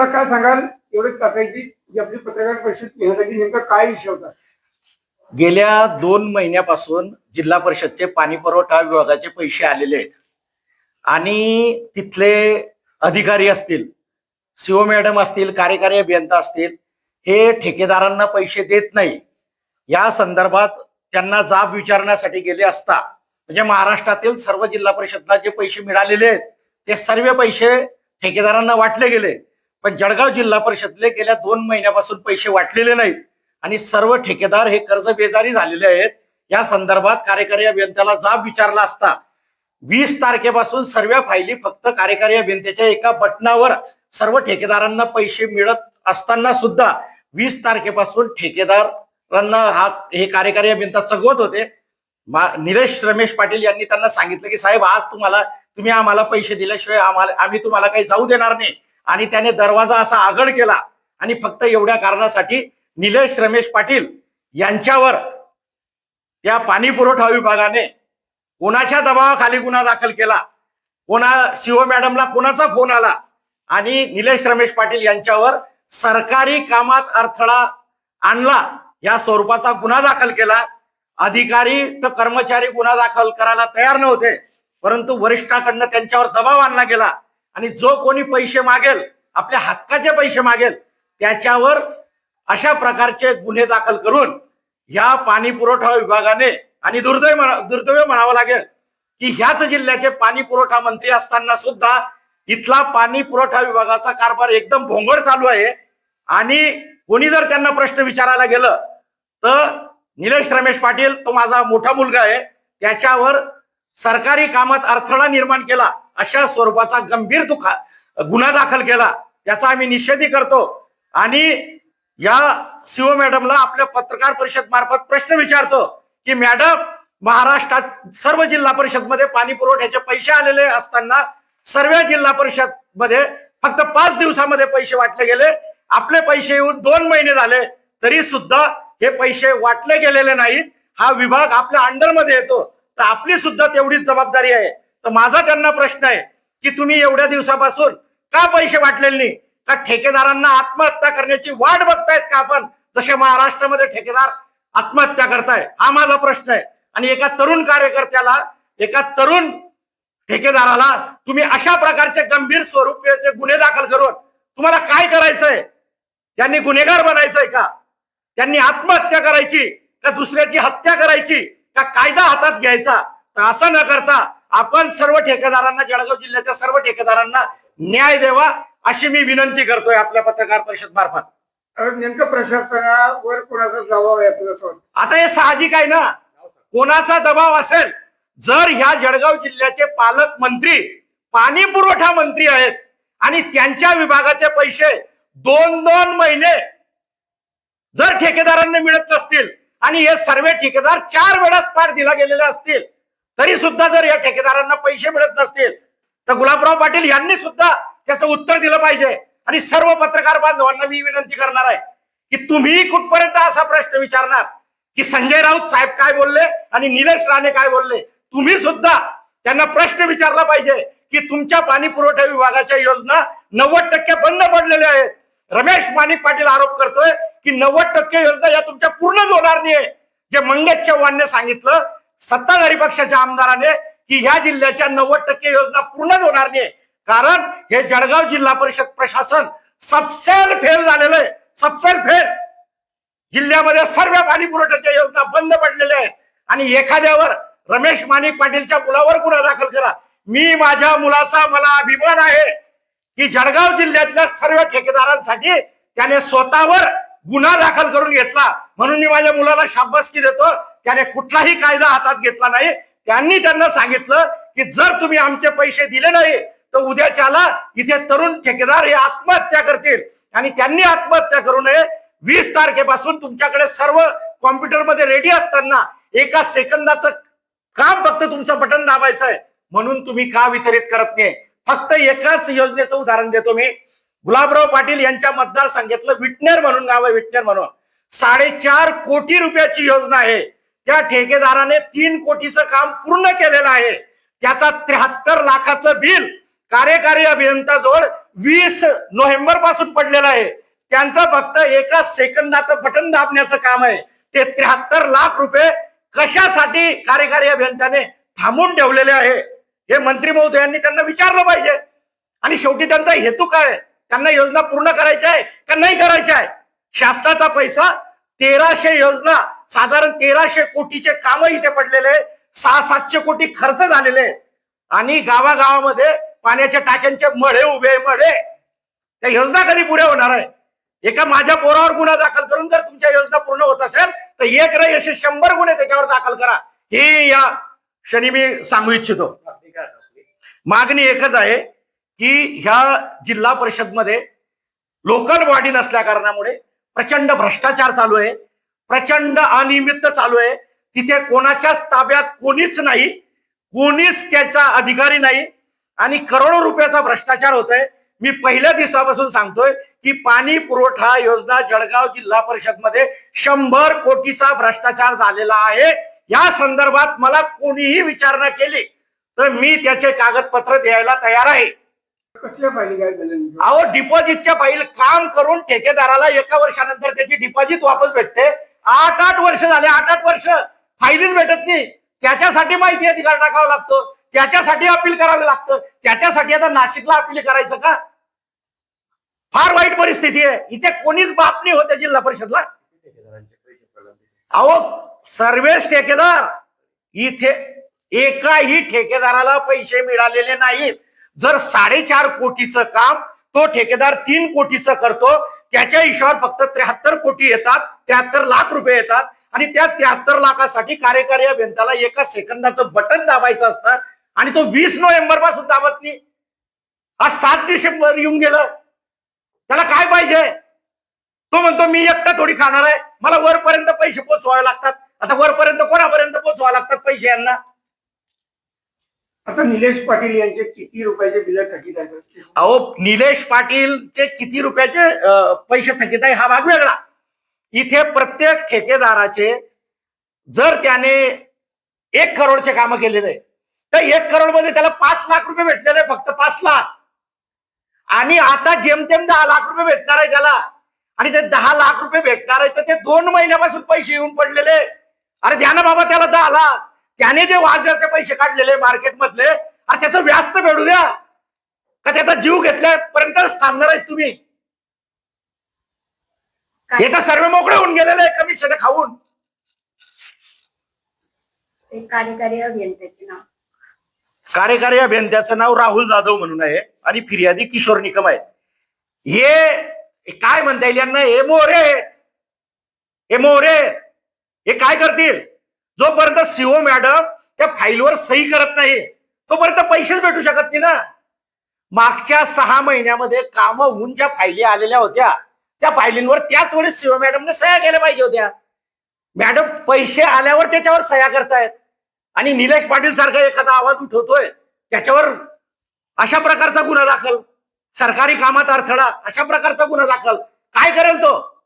मला काय सांगाल? एवढी टाकायची जी आपली पत्रकार परिषद घेण्यासाठी नेमका काय विषय होता? गेल्या दोन महिन्यापासून जिल्हा परिषदचे पाणी पुरवठा विभागाचे पैसे आलेले आहेत. आणि तिथले अधिकारी असतील सीओ मॅडम असतील कार्यकारी अभियंता असतील हे ठेकेदारांना पैसे देत नाही. या संदर्भात त्यांना जाब विचारण्यासाठी गेले असता म्हणजे महाराष्ट्रातील सर्व जिल्हा परिषदला जे पैसे मिळालेले आहेत ते सर्व पैसे ठेकेदारांना वाटले गेले. पण जळगाव जिल्हा परिषदले गेल्या दोन महिन्यापासून पैसे वाटलेले नाहीत. आणि सर्व ठेकेदार हे कर्ज बेजारी झालेले आहेत. या संदर्भात कार्यकारी अभियंत्याला जाब विचारला असता वीस तारखेपासून सर्व फायली फक्त कार्यकारी अभियंत्याच्या एका बटनावर सर्व ठेकेदारांना पैसे मिळत असताना सुद्धा वीस तारखेपासून ठेकेदारांना हा हे कार्यकारी अभियंता चगवत होते. निलेश रमेश पाटील यांनी त्यांना सांगितलं की साहेब आज तुम्हाला तुम्ही आम्हाला पैसे दिल्याशिवाय आम्हाला आम्ही तुम्हाला काही जाऊ देणार नाही. आणि त्याने दरवाजा असा आगड केला. आणि फक्त एवढ्या कारणासाठी निलेश रमेश पाटील यांच्यावर त्या पाणी पुरवठा विभागाने कोणाच्या दबावाखाली गुन्हा दाखल केला? कोणा शिव मॅडमला कोणाचा फोन आला? आणि निलेश रमेश पाटील यांच्यावर सरकारी कामात अडथळा आणला या स्वरूपाचा गुन्हा दाखल केला. अधिकारी तर कर्मचारी गुन्हा दाखल करायला तयार नव्हते परंतु वरिष्ठाकडनं त्यांच्यावर दबाव आणला गेला. आणि जो कोणी पैसे मागेल आपल्या हक्काचे पैसे मागेल त्याच्यावर अशा प्रकारचे गुन्हे दाखल करून ह्या पाणी पुरवठा विभागाने आणि दुर्दैव म्हणा- दुर्दैव म्हणावं लागेल की ह्याच जिल्ह्याचे पाणी पुरवठा मंत्री असताना सुद्धा इथला पाणी पुरवठा विभागाचा कारभार एकदम भोंगड चालू आहे. आणि कोणी जर त्यांना प्रश्न विचारायला गेलं तर निलेश रमेश पाटील तो माझा मोठा मुलगा आहे त्याच्यावर सरकारी कामात अडथळा निर्माण केला. अशा स्वरूपाचा गंभीर दुखा गुन्हा दाखल केला त्याचा आम्ही निषेधही करतो. आणि या शिव मॅडमला आपल्या पत्रकार परिषद मार्फत प्रश्न विचारतो की मॅडम महाराष्ट्रात सर्व जिल्हा परिषदमध्ये पाणी पुरवठ्याचे पैसे आलेले असताना सर्व जिल्हा परिषदमध्ये फक्त पाच दिवसामध्ये पैसे वाटले गेले. आपले पैसे येऊन दोन महिने झाले. तरी सुद्धा हे पैसे वाटले गेलेले नाहीत. हा विभाग आपल्या अंडरमध्ये येतो. तर आपली सुद्धा तेवढीच जबाबदारी आहे. तर माझा त्यांना प्रश्न आहे की तुम्ही एवढ्या दिवसापासून का पैसे वाटलेले नाही? का ठेकेदारांना आत्महत्या करण्याची वाट बघतायत का आपण? जसे महाराष्ट्रामध्ये ठेकेदार आत्महत्या करताय हा माझा प्रश्न आहे. आणि एका तरुण कार्यकर्त्याला एका तरुण ठेकेदाराला तुम्ही अशा प्रकारचे गंभीर स्वरूप गुन्हे दाखल करून तुम्हाला काय करायचंय? त्यांनी गुन्हेगार बनायचंय का? त्यांनी आत्महत्या करायची का दुसऱ्याची हत्या करायची का कायदा हातात घ्यायचा? तर असं न करता आपण सर्व ठेकेदारांना जळगाव जिल्ह्याच्या सर्व ठेकेदारांना न्याय द्यावा अशी मी विनंती करतोय आपल्या पत्रकार परिषद मार्फत. नेमकं प्रशासनावर कोणाचा दबाव आहे आपल्याला आता हे साहजिक आहे ना? कोणाचा दबाव असेल जर ह्या जळगाव जिल्ह्याचे पालकमंत्री पाणी पुरवठा मंत्री आहेत आणि त्यांच्या विभागाचे पैसे दोन दोन महिने जर ठेकेदारांना मिळत नसतील आणि हे सर्व ठेकेदार चार वेळा स्पाट दिला गेलेले असतील तरी सुद्धा जर या ठेकेदारांना पैसे मिळत नसतील तर गुलाबराव पाटील यांनी सुद्धा त्याचं उत्तर दिलं पाहिजे. आणि सर्व पत्रकार बांधवांना मी विनंती करणार आहे की तुम्ही कुठपर्यंत असा प्रश्न विचारणार? की संजय राऊत साहेब काय बोलले आणि निलेश राणे काय बोलले? तुम्ही सुद्धा त्यांना प्रश्न विचारला पाहिजे की तुमच्या पाणी पुरवठा विभागाच्या योजना नव्वद टक्के बंद पडलेल्या आहेत. रमेश माणिक पाटील आरोप करतोय की नव्वद टक्के योजना या तुमच्या पूर्ण होणार नाही जे मंगेश चव्हाणने सांगितलं सत्ताधारी पक्षाच्या आमदाराने की ह्या जिल्ह्याच्या नव्वद टक्के योजना पूर्ण होणार नाही. कारण हे जळगाव जिल्हा परिषद प्रशासन सबसेल फेल झालेलं आहे. सबसेल फेल. जिल्ह्यामध्ये सर्व पाणी पुरवठ्याच्या योजना बंद पडलेल्या आहेत. आणि एखाद्यावर रमेश माणिक पाटीलच्या मुलावर गुन्हा दाखल करा. मी माझ्या मुलाचा मला अभिमान आहे की जळगाव जिल्ह्यातल्या सर्व ठेकेदारांसाठी त्याने स्वतःवर गुन्हा दाखल करून घेतला. म्हणून मी माझ्या मुलाला शाबासकी देतो. त्याने कुठलाही कायदा हातात घेतला नाही. त्यांनी त्यांना सांगितलं की जर तुम्ही आमचे पैसे दिले नाही तर उद्याच्याला इथे तरुण ठेकेदार हे आत्महत्या करतील. आणि त्यांनी आत्महत्या करू नये. वीस तारखेपासून तुमच्याकडे सर्व कॉम्प्युटरमध्ये रेडी असताना एका सेकंदाचं काम फक्त तुमचं बटन दाबायचं आहे म्हणून तुम्ही का वितरित करत नाही? फक्त एकाच योजनेचं उदाहरण देतो मी. गुलाबराव पाटील यांच्या मतदारसंघातलं विटनेर म्हणून नाव आहे विटनेर म्हणून. साडेचार कोटी रुपयाची योजना आहे. त्या ठेकेदाराने तीन कोटीचं काम पूर्ण केलेलं आहे. त्याचा त्र्याहत्तर लाखाचं बिल कार्यकारी अभियंताजवळ वीस नोव्हेंबरपासून पडलेलं आहे. त्यांचं फक्त एका सेकंदाचं बटन दाबण्याचं काम आहे. ते त्र्याहत्तर लाख रुपये कशासाठी कार्यकारी अभियंत्याने थांबून ठेवलेले आहे? हे मंत्री महोदयांनी त्यांना विचारलं पाहिजे. आणि शेवटी त्यांचा हेतू काय त्यांना योजना पूर्ण करायच्या आहे का नाही करायच्या आहे? शासनाचा पैसा तेराशे योजना साधारण तेराशे कोटीचे काम इथे पडलेले सहा सातशे कोटी खर्च झालेले आणि गावागावामध्ये पाण्याच्या टाक्यांचे मढे उभे आहे, मढे. त्या योजना कधी पुऱ्या होणार आहे एका माझ्या पोरावर गुन्हा दाखल करून जर तुमच्या योजना पूर्ण होत असेल तर एक नाही असे शंभर गुन्हे त्याच्यावर दाखल करा. हे या क्षणी मी सांगू इच्छितो. मागणी एकच आहे की ह्या जिल्हा परिषदमध्ये लोकल बॉडी नसल्या कारणामुळे प्रचंड भ्रष्टाचार चालू आहे. प्रचंड अनियमित चालू आहे. तिथे कोणाच्याच ताब्यात कोणीच नाही. कोणीच त्याचा अधिकारी नाही. आणि करोडो रुपयाचा भ्रष्टाचार होतोय. मी पहिल्या दिवसापासून सांगतोय की पाणी पुरवठा योजना जळगाव जिल्हा परिषदमध्ये शंभर कोटीचा भ्रष्टाचार झालेला आहे. या संदर्भात मला कोणीही विचारणा केली तर मी त्याचे कागदपत्र द्यायला तयार आहे. कसल्या फायली अहो डिपॉझिटच्या फाईल काम करून ठेकेदाराला एका वर्षानंतर त्याची डिपॉझिट वापस भेटते. आठ आठ वर्ष झाले आठ आठ वर्ष फायलीच भेटत नाही. त्याच्यासाठी माहिती अधिकार टाकावा लागतो. त्याच्यासाठी अपील करावं लागतं. त्याच्यासाठी आता नाशिकला अपील करायचं का? फार वाईट परिस्थिती आहे. इथे कोणीच बाप नाही होत्या जिल्हा परिषदला. अहो सर्वेच ठेकेदार. इथे एकाही ठेकेदाराला पैसे मिळालेले नाहीत. जर साडेचार कोटीचं काम तो ठेकेदार तीन कोटीचं करतो त्याच्या हिशोबावर फक्त त्र्याहत्तर कोटी येतात. त्र्याहत्तर लाख रुपये येतात. आणि त्या त्र्याहत्तर लाखासाठी कार्यकारी अभियंत्याला एका सेकंदाचं बटन दाबायचं असतं. आणि तो वीस नोव्हेंबरपासून दाबत नाही. आज सात डिसेंबर येऊन गेलं. त्याला काय पाहिजे? तो म्हणतो मी एकटा थोडी खाणार आहे. मला वरपर्यंत पैसे पोचवावे लागतात. आता वरपर्यंत कोणापर्यंत पोचवावे लागतात पैसे यांना? आता निलेश पाटील यांचे किती रुपयाचे बिल थकीत आहेत? अहो निलेश पाटीलचे किती रुपयाचे पैसे थकीत आहे हा भाग वेगळा. इथे प्रत्येक ठेकेदाराचे जर त्याने एक करोडचे कामं केलेले तर एक करोडमध्ये त्याला पाच लाख रुपये भेटलेले फक्त पाच लाख. आणि आता जेमतेम दहा लाख रुपये भेटणार आहे त्याला आणि ते दहा लाख रुपये भेटणार आहे तर ते दोन महिन्यापासून पैसे येऊन पडलेले अरे द्या ना बाबा त्याला दहा लाख. त्याने जे वाजाचे पैसे काढलेले मार्केटमधले आणि त्याचं व्याज तर भेटू द्या. का त्याचा जीव घेतल्यापर्यंतच थांबणार आहेत तुम्ही? हे तर सर्व मोकळे होऊन गेलेले आहे कमिशन खाऊन. ते कार्यकारी अभियंत्याचे नाव. कार्यकारी अभियंत्याचं नाव राहुल जाधव म्हणून आहे आणि फिर्यादी किशोर निकम आहेत. हे काय म्हणता येईल यांना? हे मोरे आहेत. हे मोरे. हे काय करतील? जोपर्यंत सीओ मॅडम त्या फाईलवर सही करत नाही तोपर्यंत पैसेच भेटू शकत नाही ना. मागच्या सहा महिन्यामध्ये कामं होऊन ज्या फायली आलेल्या होत्या त्या फायलींवर त्याच वेळेस शिव मॅडमने सह्या केल्या पाहिजे होत्या. मॅडम पैसे आल्यावर त्याच्यावर सह्या करतायत. आणि निलेश पाटील सारखा एखादा आवाज उठवतोय त्याच्यावर अशा प्रकारचा गुन्हा दाखल. सरकारी कामात अडथळा अशा प्रकारचा गुन्हा दाखल. काय करेल तो?